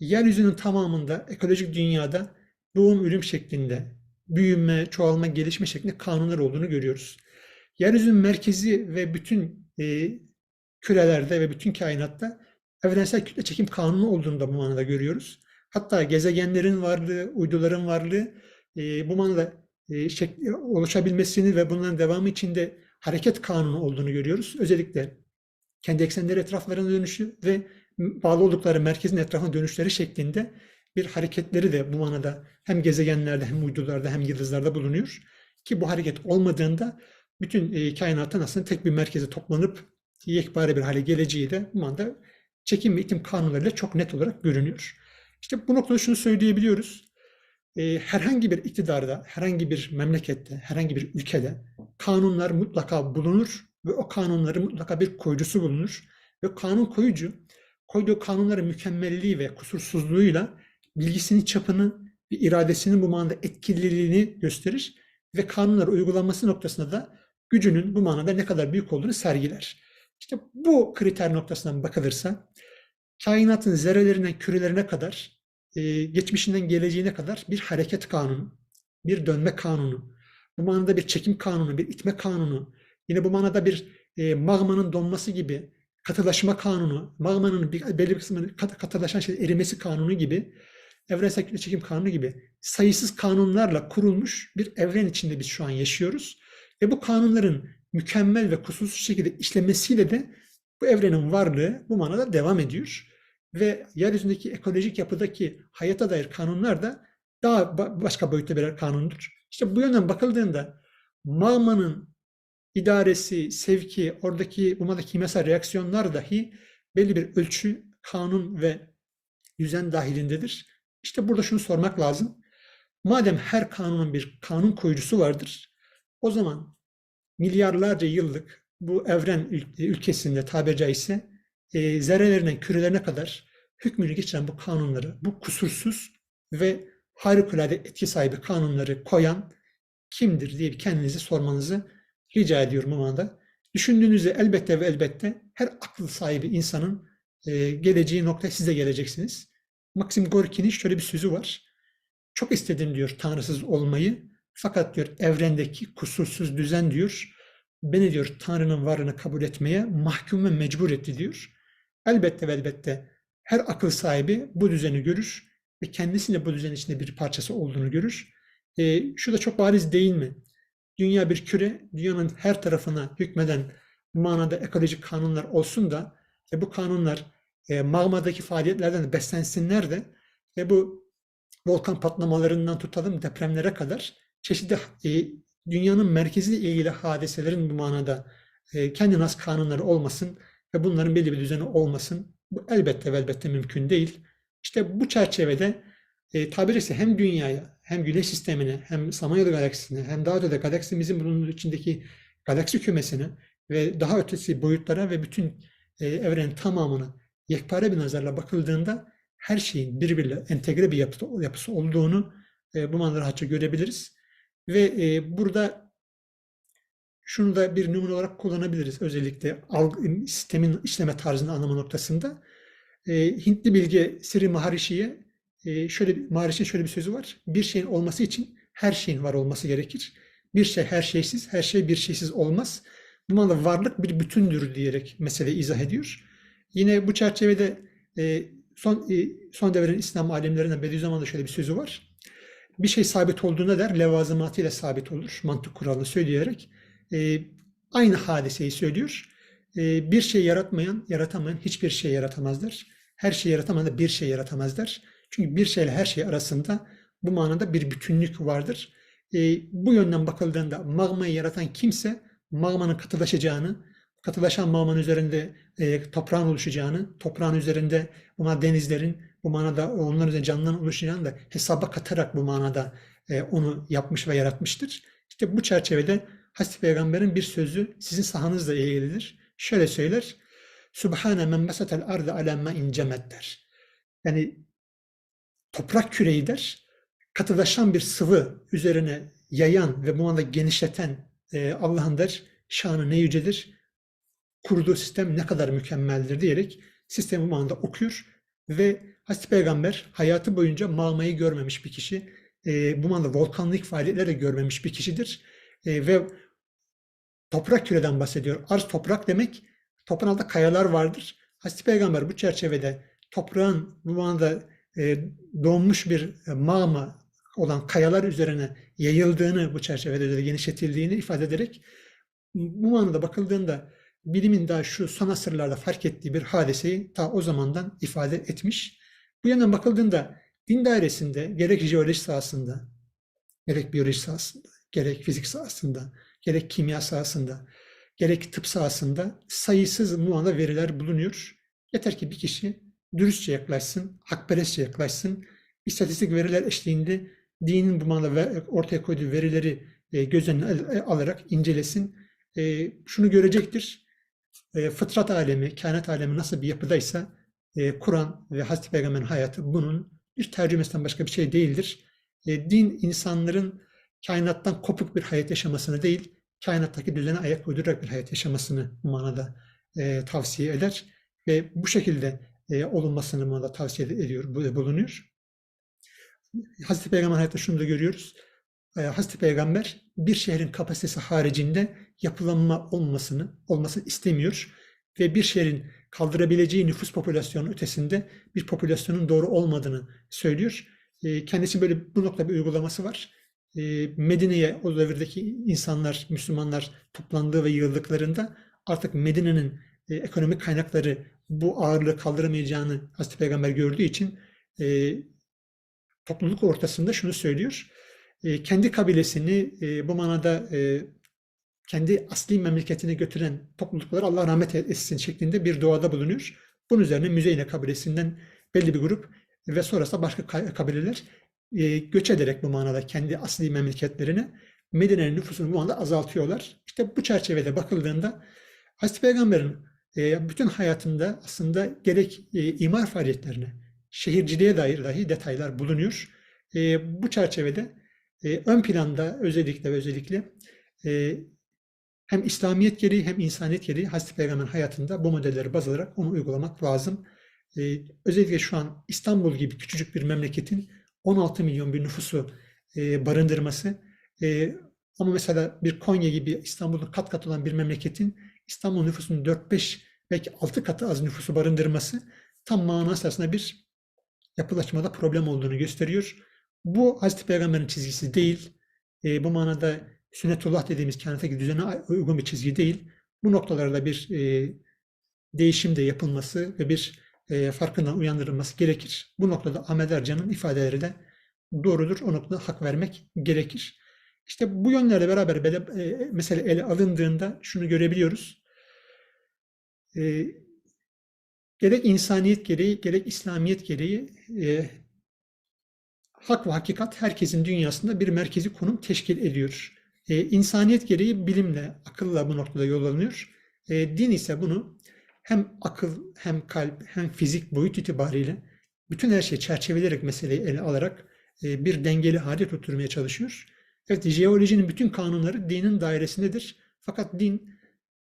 yeryüzünün tamamında ekolojik dünyada doğum ölüm şeklinde büyüme, çoğalma, gelişme şeklinde kanunlar olduğunu görüyoruz. Yeryüzünün merkezi ve bütün e, kürelerde ve bütün kainatta evrensel kütle çekim kanunu olduğunu da bu manada görüyoruz. Hatta gezegenlerin varlığı, uyduların varlığı e, bu manada e, şek- oluşabilmesini ve bunların devamı içinde hareket kanunu olduğunu görüyoruz. Özellikle kendi eksenleri etraflarına dönüşü ve bağlı oldukları merkezin etrafına dönüşleri şeklinde bir hareketleri de bu manada hem gezegenlerde hem uydularda hem yıldızlarda bulunuyor. Ki bu hareket olmadığında bütün e, kainatın aslında tek bir merkeze toplanıp yekpare bir hale geleceği de bu manada çekim ve itim kanunlarıyla çok net olarak görünüyor. İşte bu noktada şunu söyleyebiliyoruz. E, herhangi bir iktidarda, herhangi bir memlekette, herhangi bir ülkede kanunlar mutlaka bulunur ve o kanunların mutlaka bir koyucusu bulunur. Ve kanun koyucu koyduğu kanunların mükemmelliği ve kusursuzluğuyla bilgisinin çapını ve iradesinin bu manada etkililiğini gösterir ve kanunlar uygulanması noktasında da gücünün bu manada ne kadar büyük olduğunu sergiler. İşte bu kriter noktasından bakılırsa kainatın zerrelerinden kürelerine kadar, e, geçmişinden geleceğine kadar bir hareket kanunu, bir dönme kanunu, bu manada bir çekim kanunu, bir itme kanunu, yine bu manada bir e, magmanın donması gibi katılaşma kanunu, magmanın bir, belli bir kısmının kat, katılaşan şey erimesi kanunu gibi, evrensel kütle çekim kanunu gibi sayısız kanunlarla kurulmuş bir evren içinde biz şu an yaşıyoruz. Ve bu kanunların mükemmel ve kusursuz şekilde işlemesiyle de bu evrenin varlığı bu manada devam ediyor. Ve yeryüzündeki ekolojik yapıdaki hayata dair kanunlar da daha ba- başka boyutta birer kanundur. İşte bu yönden bakıldığında magmanın idaresi, sevki, oradaki umada kimyasal reaksiyonlar dahi belli bir ölçü, kanun ve düzen dahilindedir. İşte burada şunu sormak lazım. Madem her kanunun bir kanun koyucusu vardır, o zaman milyarlarca yıllık bu evren ül- ülkesinde tabiri caizse e, zerrelerine, kürelerine kadar hükmünü geçiren bu kanunları, bu kusursuz ve harikulade etki sahibi kanunları koyan kimdir diye bir kendinize sormanızı rica ediyorum bu manada. Düşündüğünüzde elbette ve elbette her akıl sahibi insanın e, geleceği noktaya siz de geleceksiniz. Maxim Gorki'nin şöyle bir sözü var. Çok istedim diyor tanrısız olmayı. Fakat diyor evrendeki kusursuz düzen diyor beni diyor Tanrı'nın varlığını kabul etmeye mahkum ve mecbur etti diyor. Elbette ve elbette her akıl sahibi bu düzeni görür ve kendisinin de bu düzen içinde bir parçası olduğunu görür. E, şu da çok bariz değil mi? Dünya bir küre, dünyanın her tarafına hükmeden manada ekolojik kanunlar olsun da ve bu kanunlar e, magmadaki faaliyetlerden de beslensinler de ve bu volkan patlamalarından tutalım depremlere kadar çeşitli e, dünyanın merkeziyle ilgili hadiselerin bu manada e, kendine has kanunları olmasın ve bunların belli bir düzeni olmasın. Bu elbette ve elbette mümkün değil. İşte bu çerçevede e, tabiri ise hem dünyaya hem güneş sistemine hem Samanyolu galaksisine hem daha ötede galaksimizin bulunduğu içindeki galaksi kümesine ve daha ötesi boyutlara ve bütün e, evrenin tamamına yekpare bir nazarla bakıldığında her şeyin birbiriyle entegre bir yapısı, yapısı olduğunu e, bu rahatça görebiliriz. Ve e, burada şunu da bir numune olarak kullanabiliriz. Özellikle sistemin işleme tarzını anlama noktasında. E, Hintli bilge Sri Maharishi'ye şöyle bir- Maharishi'nin şöyle bir sözü var. Bir şeyin olması için her şeyin var olması gerekir. Bir şey her şeysiz, her şey bir şeysiz olmaz. Bu manada varlık bir bütündür diyerek meseleyi izah ediyor. Yine bu çerçevede e, son e, son devrin İslam alimlerinden Bediüzzaman'da şöyle bir sözü var. Bir şey sabit olduğunda der, levazımatıyla sabit olur. Mantık kuralını söyleyerek. E, aynı hadiseyi söylüyor. Bir şey yaratmayan, yaratamayan hiçbir şey yaratamazlar. Her şey yaratamayan da bir şey yaratamazlar. Çünkü bir şeyle her şey arasında bu manada bir bütünlük vardır. E, bu yönden bakıldığında magmayı yaratan kimse magmanın katılaşacağını, katılaşan magmanın üzerinde e, toprağın oluşacağını, toprağın üzerinde bu denizlerin, bu manada onların üzerinde canlıların oluşacağını da hesaba katarak bu manada e, onu yapmış ve yaratmıştır. İşte bu çerçevede Hazreti Peygamber'in bir sözü sizin sahanızla ilgilidir. Şöyle söyler. Subhane men mesetel ardı ala ma'in cemet der. Yani toprak küreyi der, katılaşan bir sıvı üzerine yayan ve bu anda genişleten e, Allah'ın der şanı ne yücedir, kurduğu sistem ne kadar mükemmeldir diyerek sistemi bu anda okuyor Ve Hazreti Peygamber hayatı boyunca mağmayı görmemiş bir kişi. E, bu manada volkanlık faaliyetleri de görmemiş bir kişidir. E, ve toprak küreden bahsediyor. Arz toprak demek, toprağın altında kayalar vardır. Hazreti Peygamber bu çerçevede toprağın bu manada e, donmuş bir e, mağma olan kayalar üzerine yayıldığını bu çerçevede de genişletildiğini ifade ederek bu manada bakıldığında bilimin daha şu son asırlarda fark ettiği bir hadiseyi ta o zamandan ifade etmiş. Bu yandan bakıldığında din dairesinde gerek jeoloji sahasında, gerek biyoloji sahasında, gerek fizik sahasında, gerek kimya sahasında, gerek tıp sahasında sayısız muanda veriler bulunuyor. Yeter ki bir kişi dürüstçe yaklaşsın, hakperestçe yaklaşsın, istatistik veriler eşliğinde dinin bu manada ortaya koyduğu verileri e, göz önüne alarak incelesin. E, şunu görecektir, e, fıtrat alemi, kainat alemi nasıl bir yapıdaysa Kur'an ve Hazreti Peygamber'in hayatı bunun bir tercümesinden başka bir şey değildir. Din insanların kainattan kopuk bir hayat yaşamasını değil, kainattaki düzene ayak uydurarak bir hayat yaşamasını bu manada tavsiye eder ve bu şekilde olunmasını manada tavsiye ediyor, bulunuyor. Hazreti Peygamber hayatta şunu da görüyoruz. Ee, Hazreti Peygamber bir şehrin kapasitesi haricinde yapılanma olmasını, olmasını istemiyor ve bir şehrin kaldırabileceği nüfus popülasyonu ötesinde bir popülasyonun doğru olmadığını söylüyor. Ee, kendisi böyle bu noktada bir uygulaması var. Ee, Medine'ye o devirdeki insanlar, Müslümanlar toplandığı ve yığıldıklarında artık Medine'nin e, ekonomik kaynakları bu ağırlığı kaldıramayacağını Hazreti Peygamber gördüğü için e, topluluk ortasında şunu söylüyor. E, kendi kabilesini e, bu manada e, kendi asli memleketine götüren topluluklar Allah rahmet etsin şeklinde bir duada bulunuyor. Bunun üzerine Müzeyne kabilesinden belli bir grup ve sonrasında başka kabileler e, göç ederek bu manada kendi asli memleketlerine Medine'nin nüfusunu bu anda azaltıyorlar. İşte bu çerçevede bakıldığında Hazreti Peygamber'in e, bütün hayatında aslında gerek e, imar faaliyetlerine, şehirciliğe dair dahi detaylar bulunuyor. E, bu çerçevede e, ön planda özellikle ve özellikle e, hem İslamiyet gereği hem insaniyet gereği Hazreti Peygamber'in hayatında bu modelleri baz alarak onu uygulamak lazım. E, özellikle şu an İstanbul gibi küçücük bir memleketin 16 milyon bir nüfusu barındırması ama mesela bir Konya gibi İstanbul'un kat kat olan bir memleketin İstanbul nüfusunun 4-5 belki 6 katı az nüfusu barındırması tam manası aslında bir yapılaşmada problem olduğunu gösteriyor. Bu Hazreti Peygamber'in çizgisi değil. E, bu manada sünnetullah dediğimiz kainattaki düzene uygun bir çizgi değil. Bu noktalarda bir e, değişim de yapılması ve bir e, farkından uyandırılması gerekir. Bu noktada Ahmet Ercan'ın ifadeleri de doğrudur. O noktada hak vermek gerekir. İşte bu yönlerle beraber e, mesele ele alındığında şunu görebiliyoruz. E, gerek insaniyet gereği, gerek İslamiyet gereği e, hak ve hakikat herkesin dünyasında bir merkezi konum teşkil ediyor. E, insaniyet gereği bilimle, akılla bu noktada yol alınıyor. E, din ise bunu hem akıl, hem kalp, hem fizik boyut itibariyle bütün her şeyi çerçeveleyerek meseleyi ele alarak e, bir dengeli hale tutturmaya çalışıyor. Evet, jeolojinin bütün kanunları dinin dairesindedir. Fakat din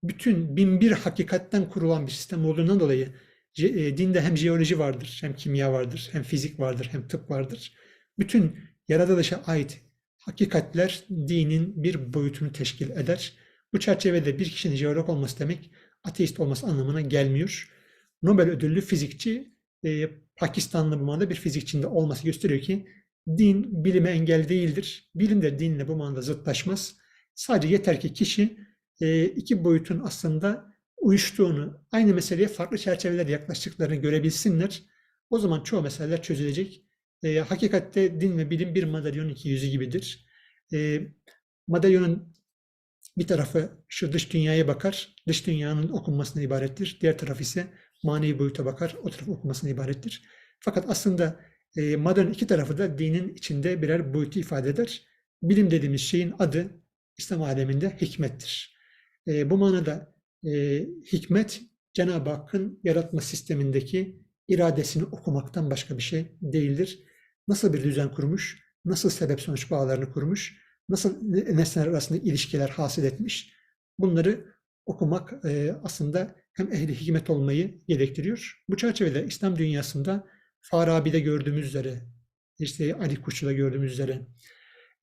bütün bin bir hakikatten kurulan bir sistem olduğundan dolayı e, dinde hem jeoloji vardır, hem kimya vardır, hem fizik vardır, hem tıp vardır. Bütün yaratılışa ait hakikatler dinin bir boyutunu teşkil eder. Bu çerçevede bir kişinin jeolog olması demek ateist olması anlamına gelmiyor. Nobel ödüllü fizikçi e, Pakistanlı bu bir fizikçinin de olması gösteriyor ki din bilime engel değildir. Bilim de dinle bu manada zıtlaşmaz. Sadece yeter ki kişi e, iki boyutun aslında uyuştuğunu, aynı meseleye farklı çerçevelerde yaklaştıklarını görebilsinler. O zaman çoğu meseleler çözülecek. E, hakikatte din ve bilim bir madalyonun iki yüzü gibidir. E, madalyonun bir tarafı şu dış dünyaya bakar, dış dünyanın okunmasına ibarettir. Diğer taraf ise manevi boyuta bakar, o taraf okunmasına ibarettir. Fakat aslında e, madalyonun iki tarafı da dinin içinde birer boyutu ifade eder. Bilim dediğimiz şeyin adı İslam aleminde hikmettir. E, bu manada e, hikmet Cenab-ı Hakk'ın yaratma sistemindeki iradesini okumaktan başka bir şey değildir. Nasıl bir düzen kurmuş, nasıl sebep sonuç bağlarını kurmuş, nasıl nesneler arasında ilişkiler hasıl etmiş, bunları okumak e, aslında hem ehli hikmet olmayı gerektiriyor. Bu çerçevede İslam dünyasında Farabi'de gördüğümüz üzere, işte Ali Kuşçu'da gördüğümüz üzere,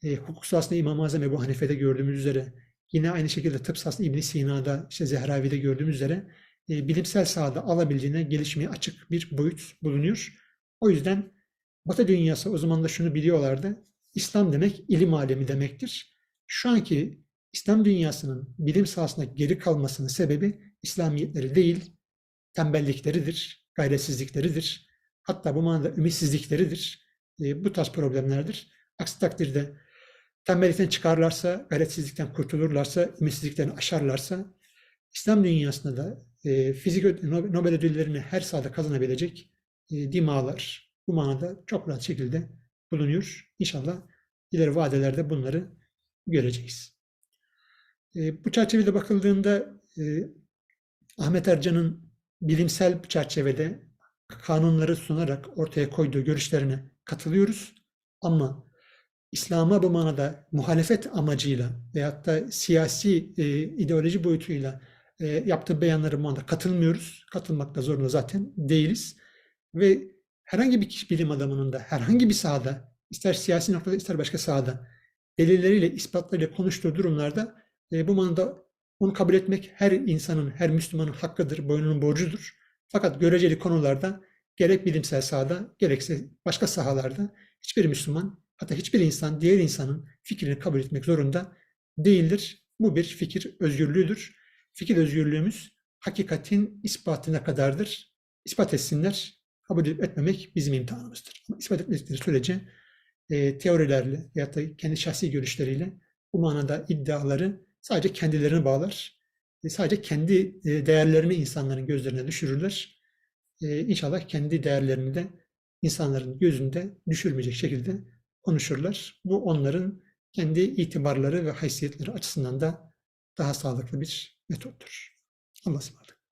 e, hukuk sahasında İmam-ı Azam Ebu Hanife'de gördüğümüz üzere, yine aynı şekilde tıp sahasında İbn Sina'da, işte Zehravi'de gördüğümüz üzere e, bilimsel sahada alabildiğine gelişmeye açık bir boyut bulunuyor. O yüzden Batı dünyası o zaman da şunu biliyorlardı. İslam demek ilim alemi demektir. Şu anki İslam dünyasının bilim sahasında geri kalmasının sebebi İslamiyetleri değil, tembellikleridir, gayretsizlikleridir. Hatta bu manada ümitsizlikleridir. E, bu tarz problemlerdir. Aksi takdirde tembellikten çıkarlarsa, gayretsizlikten kurtulurlarsa, ümitsizliklerini aşarlarsa İslam dünyasında da e, fizik Nobel ödüllerini her sahada kazanabilecek e, dimağlar bu manada çok rahat şekilde bulunuyor. İnşallah ileri vadelerde bunları göreceğiz. E, bu çerçevede bakıldığında e, Ahmet Ercan'ın bilimsel çerçevede kanunları sunarak ortaya koyduğu görüşlerine katılıyoruz. Ama İslam'a bu manada muhalefet amacıyla veyahut da siyasi e, ideoloji boyutuyla e, yaptığı beyanlara bu manada katılmıyoruz. Katılmakta zorunda zaten değiliz. Ve herhangi bir kişi bilim adamının da herhangi bir sahada, ister siyasi noktada ister başka sahada delilleriyle, ispatlarıyla konuştuğu durumlarda e, bu manada onu kabul etmek her insanın, her Müslümanın hakkıdır, boynunun borcudur. Fakat göreceli konularda gerek bilimsel sahada gerekse başka sahalarda hiçbir Müslüman hatta hiçbir insan diğer insanın fikrini kabul etmek zorunda değildir. Bu bir fikir özgürlüğüdür. Fikir özgürlüğümüz hakikatin ispatına kadardır. İspat etsinler, kabul etmemek bizim imtihanımızdır. Ama ispat etmedikleri sürece e, teorilerle ya da kendi şahsi görüşleriyle bu manada iddiaları sadece kendilerine bağlar. Sadece kendi e, değerlerini insanların gözlerine düşürürler. E, inşallah kendi değerlerini de insanların gözünde düşürmeyecek şekilde konuşurlar. Bu onların kendi itibarları ve haysiyetleri açısından da daha sağlıklı bir metottur. Allah'a ısmarladık.